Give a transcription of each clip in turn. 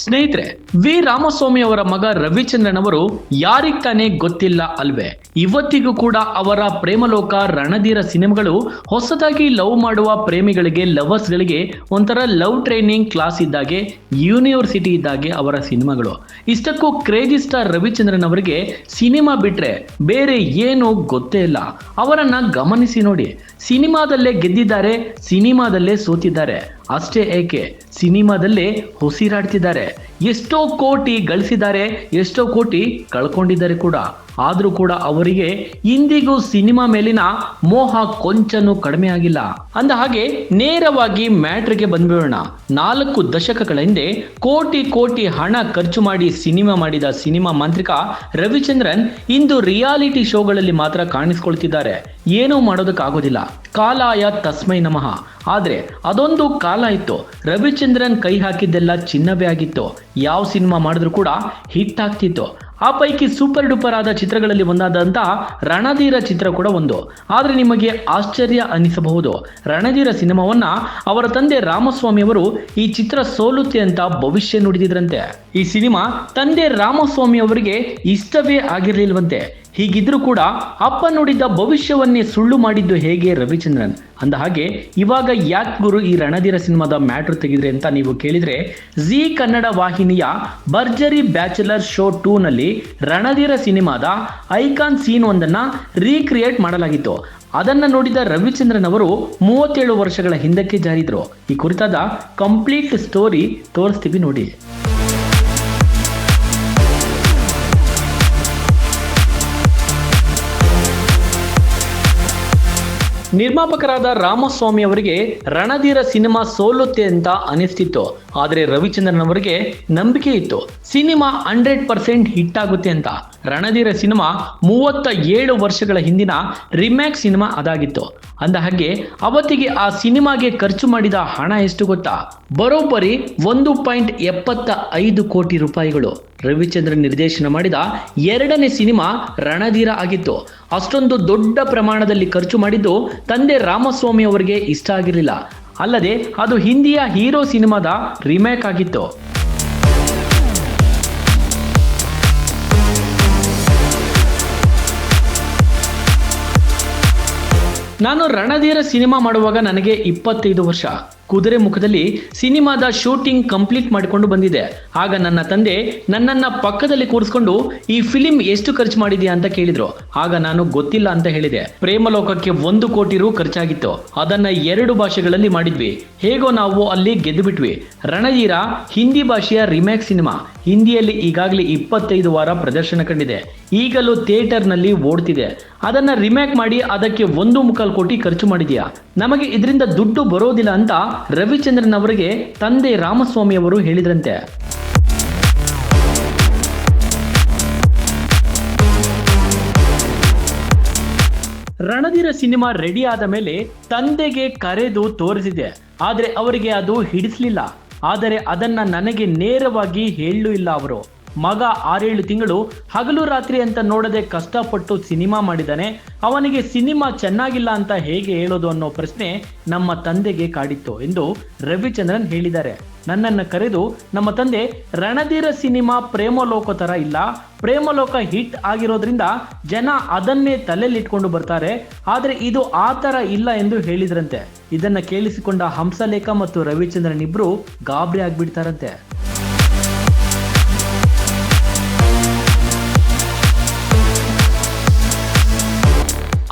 ಸ್ನೇಹಿತರೆ, ವಿ. ರಾಮಸ್ವಾಮಿ ಅವರ ಮಗ ರವಿಚಂದ್ರನ್ ಅವರು ಯಾರಿಗ್ ತಾನೇ ಗೊತ್ತಿಲ್ಲ ಅಲ್ವೇ? ಇವತ್ತಿಗೂ ಕೂಡ ಅವರ ಪ್ರೇಮಲೋಕ, ರಣಧೀರ ಸಿನಿಮಾಗಳು ಹೊಸದಾಗಿ ಲವ್ ಮಾಡುವ ಪ್ರೇಮಿಗಳಿಗೆ ಲವರ್ಸ್ ಗಳಿಗೆ ಒಂಥರ ಲವ್ ಟ್ರೈನಿಂಗ್ ಕ್ಲಾಸ್ ಇದ್ದಾಗೆ, ಯೂನಿವರ್ಸಿಟಿ ಇದ್ದಾಗೆ ಅವರ ಸಿನಿಮಾಗಳು. ಇಷ್ಟಕ್ಕೂ ಕ್ರೇಜಿ ಸ್ಟಾರ್ ರವಿಚಂದ್ರನ್ ಅವರಿಗೆ ಸಿನಿಮಾ ಬಿಟ್ರೆ ಬೇರೆ ಏನು ಗೊತ್ತೇ ಇಲ್ಲ. ಅವರನ್ನ ಗಮನಿಸಿ ನೋಡಿ. ಸಿನಿಮಾದಲ್ಲೇ ಗೆದ್ದಿದ್ದಾರೆ, ಸಿನಿಮಾದಲ್ಲೇ ಸೋತಿದ್ದಾರೆ. ಅಷ್ಟೇ ಏಕೆ ಸಿನಿಮಾದಲ್ಲಿ ಉಸಿರಾಡ್ತಿದ್ದಾರೆ. ಎಷ್ಟೋ ಕೋಟಿ ಗಳಿಸಿದ್ದಾರೆ ಎಷ್ಟೋ ಕೋಟಿ ಕಳ್ಕೊಂಡಿದ್ದಾರೆ ಕೂಡ. ಆದ್ರೂ ಕೂಡ ಅವರಿಗೆ ಇಂದಿಗೂ ಸಿನಿಮಾ ಮೇಲಿನ ಮೋಹ ಕೊಂಚನೂ ಕಡಿಮೆ ಆಗಿಲ್ಲ. ಅಂದ ಹಾಗೆ ನೇರವಾಗಿ ಮ್ಯಾಟ್ರಿಗೆ ಬಂದ್ಬಿಡೋಣ. ನಾಲ್ಕು ದಶಕಗಳ ಹಿಂದೆ ಕೋಟಿ ಕೋಟಿ ಹಣ ಖರ್ಚು ಮಾಡಿ ಸಿನಿಮಾ ಮಾಡಿದ ಸಿನಿಮಾ ಮಾಂತ್ರಿಕ ರವಿಚಂದ್ರನ್ ಇಂದು ರಿಯಾಲಿಟಿ ಶೋಗಳಲ್ಲಿ ಮಾತ್ರ ಕಾಣಿಸ್ಕೊಳ್ತಿದ್ದಾರೆ. ಏನೂ ಮಾಡೋದಕ್ಕಾಗೋದಿಲ್ಲ. ಕಾಲಾಯ ತಸ್ಮೈ ನಮಃ. ಆದ್ರೆ ಅದೊಂದು ಕಾಲ ಇತ್ತು. ರವಿಚಂದ್ರನ್ ಕೈ ಹಾಕಿದ್ದೆಲ್ಲ ಚಿನ್ನವೇ ಆಗಿತ್ತು. ಯಾವ ಸಿನಿಮಾ ಮಾಡಿದ್ರು ಕೂಡ ಹಿಟ್ ಆಗ್ತಿತ್ತು. ಆ ಪೈಕಿ ಸೂಪರ್ ಡೂಪರ್ ಆದ ಚಿತ್ರಗಳಲ್ಲಿ ಒಂದಾದಂತಹ ರಣಧೀರ ಚಿತ್ರ ಕೂಡ ಒಂದು. ಆದರೆ ನಿಮಗೆ ಆಶ್ಚರ್ಯ ಅನಿಸಬಹುದು. ರಣಧೀರ ಸಿನಿಮಾವನ್ನ ಅವರ ತಂದೆ ರಾಮಸ್ವಾಮಿ ಅವರು ಈ ಚಿತ್ರ ಸೋಲುತ್ತೆ ಅಂತ ಭವಿಷ್ಯ ನುಡಿದಿದ್ರಂತೆ. ಈ ಸಿನಿಮಾ ತಂದೆ ರಾಮಸ್ವಾಮಿ ಅವರಿಗೆ ಇಷ್ಟವೇ ಆಗಿರ್ಲಿಲ್ವಂತೆ. ಹೀಗಿದ್ರೂ ಕೂಡ ಅಪ್ಪ ನುಡಿದ ಭವಿಷ್ಯವನ್ನೇ ಸುಳ್ಳು ಮಾಡಿದ್ದು ಹೇಗೆ ರವಿಚಂದ್ರನ್? ಅಂದ ಹಾಗೆ, ಇವಾಗ ಯಾಕ್ ಗುರು ಈ ರಣಧೀರ ಸಿನಿಮಾದ ಮ್ಯಾಟ್ರ್ ತೆಗೆದ್ರೆ ಅಂತ ನೀವು ಕೇಳಿದ್ರೆ, ಜಿ ಕನ್ನಡ ವಾಹಿನಿಯ ಭರ್ಜರಿ ಬ್ಯಾಚುಲರ್ ಶೋ ಟೂ ನಲ್ಲಿ ರಣಧೀರ ಸಿನಿಮಾದ ಐಕಾನ್ ಸೀನ್ ಒಂದನ್ನ ರೀಕ್ರಿಯೇಟ್ ಮಾಡಲಾಗಿತ್ತು. ಅದನ್ನ ನೋಡಿದ ರವಿಚಂದ್ರನ್ ಅವರು ಮೂವತ್ತೇಳು ವರ್ಷಗಳ ಹಿಂದಕ್ಕೆ ಜಾರಿದ್ರು. ಈ ಕುರಿತಾದ ಕಂಪ್ಲೀಟ್ ಸ್ಟೋರಿ ತೋರಿಸ್ತೀವಿ ನೋಡಿ. ನಿರ್ಮಾಪಕರಾದ ರಾಮಸ್ವಾಮಿ ಅವರಿಗೆ ರಣಧೀರ ಸಿನಿಮಾ ಸೋಲುತ್ತೆ ಅಂತ ಅನಿಸ್ತಿತ್ತು. ಆದರೆ ರವಿಚಂದ್ರನ್ ಅವರಿಗೆ ನಂಬಿಕೆ ಇತ್ತು. ಸಿನಿಮಾ ಹಂಡ್ರೆಡ್ ಪರ್ಸೆಂಟ್ ಹಿಟ್ ಆಗುತ್ತೆ ಅಂತ. ರಣಧೀರ ಸಿನಿಮಾ ಮೂವತ್ತ ಏಳು ವರ್ಷಗಳ ಹಿಂದಿನ ರಿಮ್ಯಾಕ್ ಸಿನಿಮಾ ಅದಾಗಿತ್ತು. ಅಂದ ಹಾಗೆ ಅವತ್ತಿಗೆ ಆ ಸಿನಿಮಾಗೆ ಖರ್ಚು ಮಾಡಿದ ಹಣ ಎಷ್ಟು ಗೊತ್ತಾ? ಬರೋಬ್ಬರಿ ಒಂದು ಪಾಯಿಂಟ್ ಎಪ್ಪತ್ತ ಐದು ಕೋಟಿ ರೂಪಾಯಿಗಳು. ರವಿಚಂದ್ರನ್ ನಿರ್ದೇಶನ ಮಾಡಿದ ಎರಡನೇ ಸಿನಿಮಾ ರಣಧೀರ ಆಗಿತ್ತು. ಅಷ್ಟೊಂದು ದೊಡ್ಡ ಪ್ರಮಾಣದಲ್ಲಿ ಖರ್ಚು ಮಾಡಿದ್ದು ತಂದೆ ರಾಮಸ್ವಾಮಿ ಅವರಿಗೆ ಇಷ್ಟ ಆಗಿರಲಿಲ್ಲ. ಅಲ್ಲದೆ ಅದು ಹಿಂದಿಯ ಹೀರೋ ಸಿನಿಮಾದ ರಿಮೇಕ್ ಆಗಿತ್ತು. ನಾನು ರಣಧೀರ ಸಿನಿಮಾ ಮಾಡುವಾಗ ನನಗೆ ಇಪ್ಪತ್ತೈದು ವರ್ಷ. ಕುದುರೆ ಮುಖದಲ್ಲಿ ಸಿನಿಮಾದ ಶೂಟಿಂಗ್ ಕಂಪ್ಲೀಟ್ ಮಾಡಿಕೊಂಡು ಬಂದಿದೆ. ಆಗ ನನ್ನ ತಂದೆ ನನ್ನನ್ನ ಪಕ್ಕದಲ್ಲಿ ಕೂರಿಸ್ಕೊಂಡು, ಈ ಫಿಲಿಂ ಎಷ್ಟು ಖರ್ಚು ಮಾಡಿದ್ಯಾ? ಅಂತ ಕೇಳಿದ್ರು. ಆಗ ನಾನು ಗೊತ್ತಿಲ್ಲ ಅಂತ ಹೇಳಿದೆ. ಪ್ರೇಮಲೋಕಕ್ಕೆ ಒಂದು ಕೋಟಿ ರು ಖರ್ಚಾಗಿತ್ತು. ಅದನ್ನ ಎರಡು ಭಾಷೆಗಳಲ್ಲಿ ಮಾಡಿದ್ವಿ. ಹೇಗೋ ನಾವು ಅಲ್ಲಿ ಗೆದ್ದು ಬಿಟ್ವಿ ರಣಧೀರ, ಹಿಂದಿ ಭಾಷೆಯ ರಿಮೇಕ್ ಸಿನಿಮಾ. ಹಿಂದಿಯಲ್ಲಿ ಈಗಾಗಲೇ ಇಪ್ಪತ್ತೈದು ವಾರ ಪ್ರದರ್ಶನ ಕಂಡಿದೆ. ಈಗಲೂ ಥಿಯೇಟರ್ನಲ್ಲಿ ಓಡ್ತಿದೆ. ಅದನ್ನ ರಿಮೇಕ್ ಮಾಡಿ ಅದಕ್ಕೆ ಒಂದು ಮುಕ್ಕಾಲು ಕೋಟಿ ಖರ್ಚು ಮಾಡಿದ್ಯಾ? ನಮಗೆ ಇದರಿಂದ ದುಡ್ಡು ಬರೋದಿಲ್ಲ ಅಂತ ರವಿಚಂದ್ರನ್ ಅವರಿಗೆ ತಂದೆ ರಾಮಸ್ವಾಮಿ ಅವರು ಹೇಳಿದ್ರಂತೆ. ರಣಧೀರ ಸಿನಿಮಾ ರೆಡಿ ಆದ ಮೇಲೆ ತಂದೆಗೆ ಕರೆದು ತೋರಿಸಿದೆ. ಆದರೆ ಅವರಿಗೆ ಅದು ಹಿಡಿಸ್ಲಿಲ್ಲ. ಆದರೆ ಅದನ್ನ ನನಗೆ ನೇರವಾಗಿ ಹೇಳಲೂ ಇಲ್ಲ ಅವರು. ಮಗ ಆರೇಳು ತಿಂಗಳು ಹಗಲು ರಾತ್ರಿ ಅಂತ ನೋಡದೆ ಕಷ್ಟಪಟ್ಟು ಸಿನಿಮಾ ಮಾಡಿದ್ದಾನೆ ಅವನಿಗೆ ಸಿನಿಮಾ ಚೆನ್ನಾಗಿಲ್ಲ ಅಂತ ಹೇಗೆ ಹೇಳೋದು ಅನ್ನೋ ಪ್ರಶ್ನೆ ನಮ್ಮ ತಂದೆಗೆ ಕಾಡಿತ್ತು ಎಂದು ರವಿಚಂದ್ರನ್ ಹೇಳಿದ್ದಾರೆ. ನನ್ನನ್ನು ಕರೆದು, ನಮ್ಮ ತಂದೆ, ರಣಧೀರ ಸಿನಿಮಾ ಪ್ರೇಮಲೋಕ ತರ ಇಲ್ಲ. ಪ್ರೇಮಲೋಕ ಹಿಟ್ ಆಗಿರೋದ್ರಿಂದ ಜನ ಅದನ್ನೇ ತಲೆಯಲ್ಲಿಟ್ಕೊಂಡು ಬರ್ತಾರೆ. ಆದರೆ ಇದು ಆ ಥರ ಇಲ್ಲ ಎಂದು ಹೇಳಿದ್ರಂತೆ. ಇದನ್ನು ಕೇಳಿಸಿಕೊಂಡ ಹಂಸಲೇಖ ಮತ್ತು ರವಿಚಂದ್ರನ್ ಇಬ್ಬರು ಗಾಬರಿ ಆಗ್ಬಿಡ್ತಾರಂತೆ.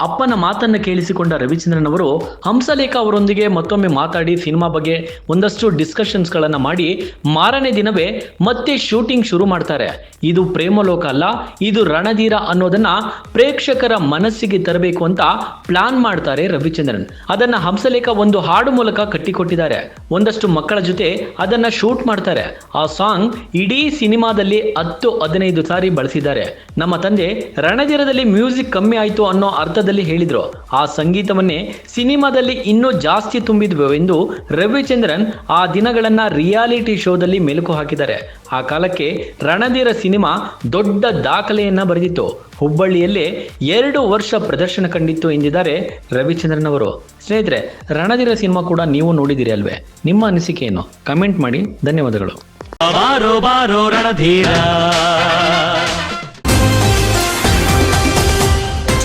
ಅಪ್ಪನ ಮಾತನ್ನ ಕೇಳಿಸಿಕೊಂಡ ರವಿಚಂದ್ರನ್ ಅವರು ಹಂಸಲೇಖ ಅವರೊಂದಿಗೆ ಮತ್ತೊಮ್ಮೆ ಮಾತಾಡಿ ಸಿನಿಮಾ ಬಗ್ಗೆ ಒಂದಷ್ಟು ಡಿಸ್ಕಷನ್ಸ್ಗಳನ್ನು ಮಾಡಿ ಮಾರನೇ ದಿನವೇ ಮತ್ತೆ ಶೂಟಿಂಗ್ ಶುರು ಮಾಡ್ತಾರೆ. ಇದು ಪ್ರೇಮಲೋಕ ಅಲ್ಲ, ಇದು ರಣಧೀರ ಅನ್ನೋದನ್ನ ಪ್ರೇಕ್ಷಕರ ಮನಸ್ಸಿಗೆ ತರಬೇಕು ಅಂತ ಪ್ಲಾನ್ ಮಾಡ್ತಾರೆ ರವಿಚಂದ್ರನ್. ಅದನ್ನ ಹಂಸಲೇಖ ಒಂದು ಹಾಡು ಮೂಲಕ ಕಟ್ಟಿಕೊಟ್ಟಿದ್ದಾರೆ. ಒಂದಷ್ಟು ಮಕ್ಕಳ ಜೊತೆ ಅದನ್ನ ಶೂಟ್ ಮಾಡ್ತಾರೆ. ಆ ಸಾಂಗ್ ಇಡೀ ಸಿನಿಮಾದಲ್ಲಿ ಹತ್ತು ಹದಿನೈದು ಸಾರಿ ಬಳಸಿದ್ದಾರೆ. ನಮ್ಮ ತಂದೆ ರಣಧೀರದಲ್ಲಿ ಮ್ಯೂಸಿಕ್ ಕಮ್ಮಿ ಆಯಿತು ಅನ್ನೋ ಅರ್ಥದಲ್ಲಿ ಹೇಳಿದ್ರು, ಆ ಸಂಗೀತವನ್ನೇ ಸಿನಿಮಾದಲ್ಲಿ ಇನ್ನೂ ಜಾಸ್ತಿ ತುಂಬಿದ್ವು ಎಂದು ರವಿಚಂದ್ರನ್ ಆ ದಿನಗಳನ್ನ ರಿಯಾಲಿಟಿ ಶೋದಲ್ಲಿ ಮೆಲುಕು ಹಾಕಿದ್ದಾರೆ. ಆ ಕಾಲಕ್ಕೆ ರಣಧೀರ ಸಿನಿಮಾ ದೊಡ್ಡ ದಾಖಲೆಯನ್ನ ಬರೆದಿತ್ತು. ಹುಬ್ಬಳ್ಳಿಯಲ್ಲೇ ಎರಡು ವರ್ಷ ಪ್ರದರ್ಶನ ಕಂಡಿತ್ತು ಎಂದಿದ್ದಾರೆ ರವಿಚಂದ್ರನ್ ಅವರು ಸ್ನೇಹಿತರೆ, ರಣಧೀರ ಸಿನಿಮಾ ಕೂಡ ನೀವು ನೋಡಿದಿರಿ ಅಲ್ವೇ? ನಿಮ್ಮ ಅನಿಸಿಕೆ ಏನು ಕಮೆಂಟ್ ಮಾಡಿ. ಧನ್ಯವಾದಗಳು. ಬಾರೋ ಬಾರೋ ರಣಧೀರ.